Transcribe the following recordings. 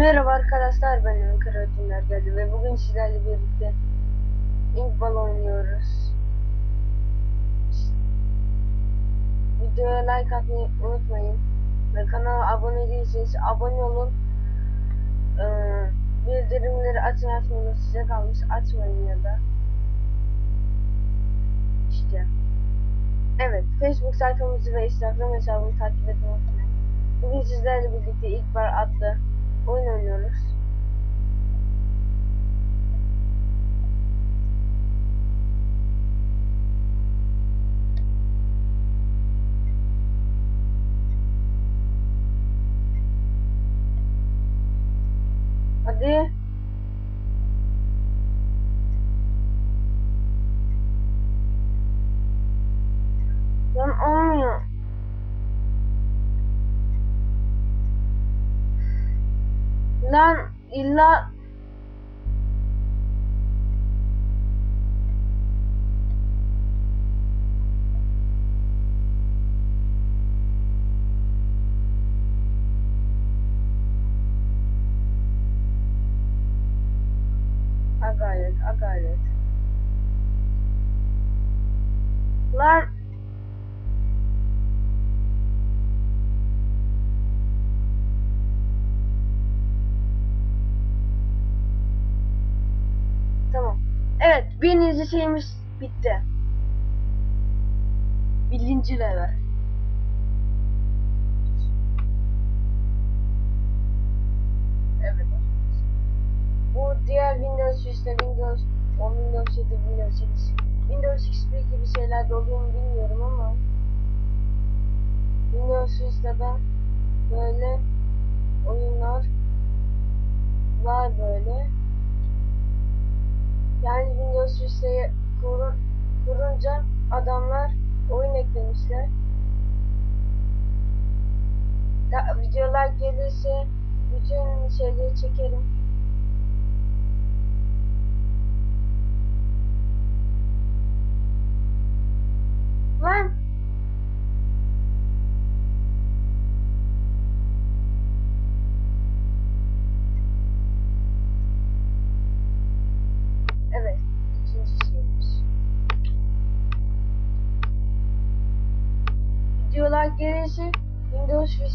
Merhaba arkadaşlar ben Ömer Ödünler geldi ve bugün sizlerle birlikte Inkball oynuyoruz. Videoya like atmayı unutmayın ve kanala abone değilseniz abone olun. Ee, bildirimleri açın açmayın size kalmış açmayın ya da işte. Evet Facebook sayfamızı ve Instagram hesabımızı takip etmeyi unutmayın. Bugün sizlerle birlikte İkbar adlı oyun oynuyoruz. Hadi. Lan illa birinci şeyimiz bitti. Birinci level. Evet. Bu diğer Windows işte Windows 10, Windows 7, Windows 8, Windows XP gibi şeylerde oluyor mu bilmiyorum ama Windows Vista'da böyle oyunlar var böyle. Yani Windows Vista'yı kurun, kurunca adamlar oyun eklemişler. Da, videolar gelirse bütün şeyleri çekerim. Lan!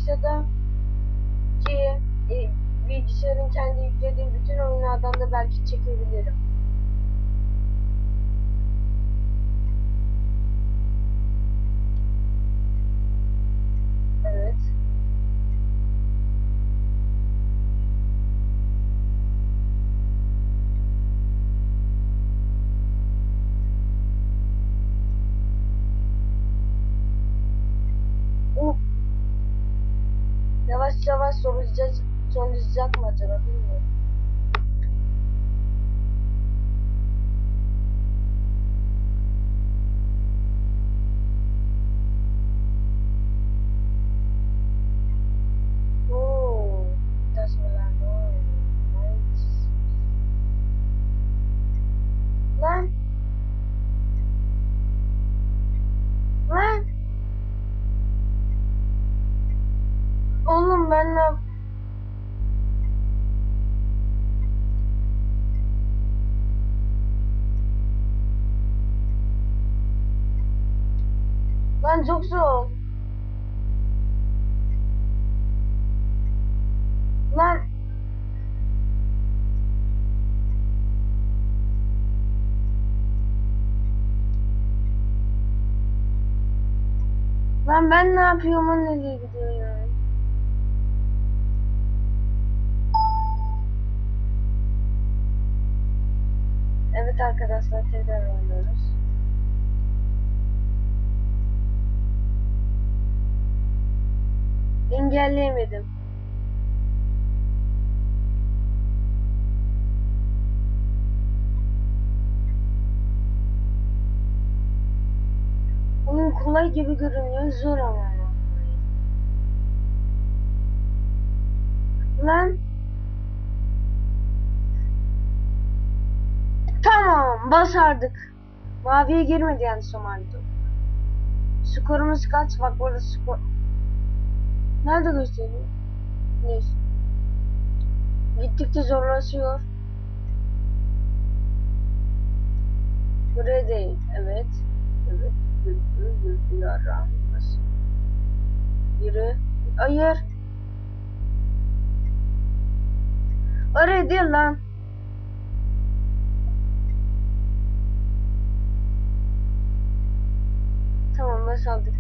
Vista'da ki e, bilgisayarın kendi yüklediği bütün oyunlardan da belki çekebilirim. Oğlum ben ne Lan çok zor. Lan. Lan ben ne yapıyorum nereye gidiyor ya? Evet arkadaşlar tekrar oynuyoruz. Engelleyemedim. Onun kolay gibi görünüyor zor ama. Lan. Başardık. Maviye girmedi yani Somalito. Skorumuz kaç? Bak burada skor. Nerede gösteriyor? Neyse. gittikçe zorlaşıyor. Buraya değil. Evet. Evet. Yaramaz. Yürü. Hayır. Oraya değil lan. Başardık.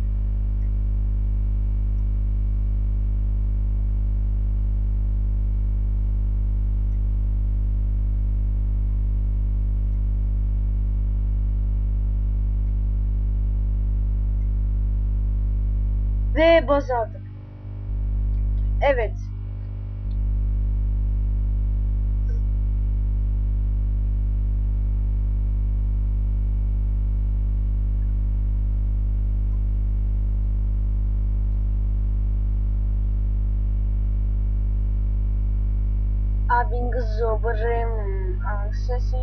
Ve başardık. Evet. Kızı bırım. Sesin.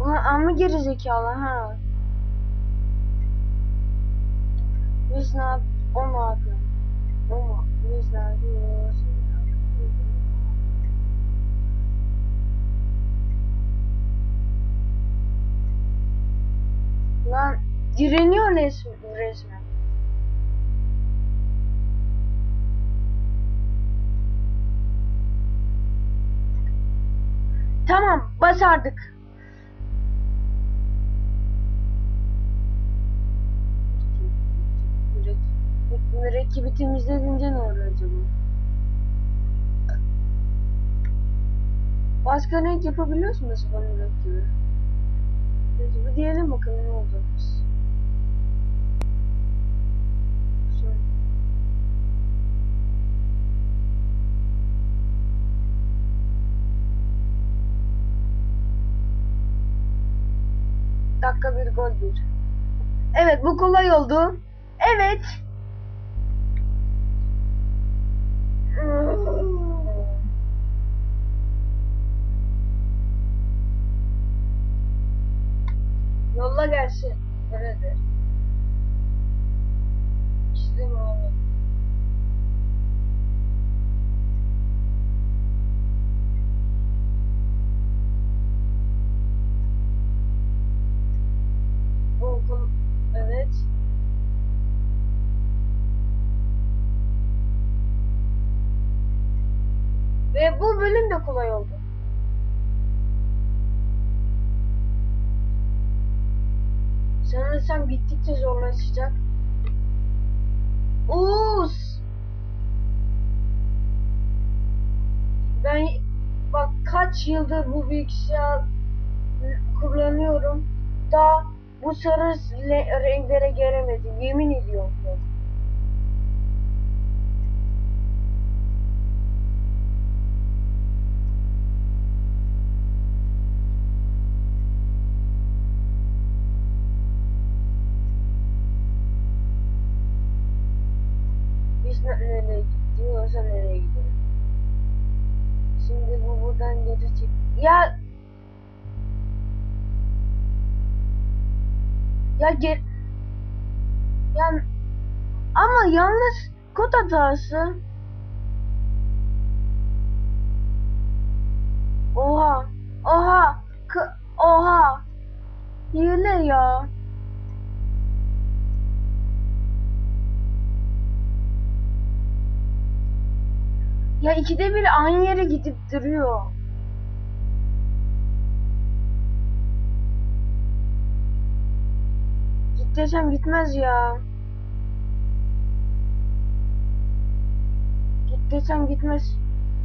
Ulan amma gerizekalı ha. Biz ne yap? O ne yapıyor? O mu? Biz ne yapıyoruz? Lan direniyor resmen. resmen. Tamam, başardık. Mürekkebi temizledince ne olur acaba? Başka renk yapabiliyoruz mu acaba mürekkebi? Peki bir diyelim bakalım ne olacak Dakika bir gol. Evet bu kolay oldu. Evet. Yolla gelsin. Neredir? İşte bu kolay oldu. Sanırsam gittikçe zorlaşacak. Uus! Ben bak kaç yıldır bu bilgisayar kullanıyorum. Daha bu sarı le- renklere gelemedim. Yemin ediyorum. Ya gel ya ama yalnız kod hatası. Oha. Oha. K oha. Hile ya. Ya ikide bir aynı yere gidip duruyor. Git desem gitmez ya. Git desem gitmez.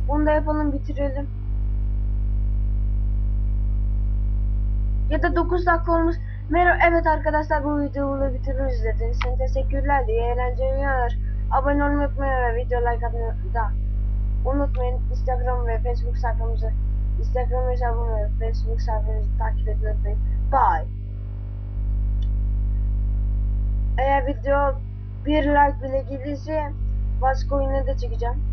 Bunu da yapalım bitirelim. Ya da 9 dakika olmuş. Merhaba evet arkadaşlar bu videoyu bitiririz izlediğiniz için teşekkürler. İyi eğlenceler. Abone olmayı unutmayın ve video like atmayı da unutmayın. Instagram ve Facebook sayfamızı Instagram hesabımı ve Facebook sayfamızı takip etmeyi unutmayın. Bye. Eğer video bir like bile gelirse başka oyuna da çekeceğim.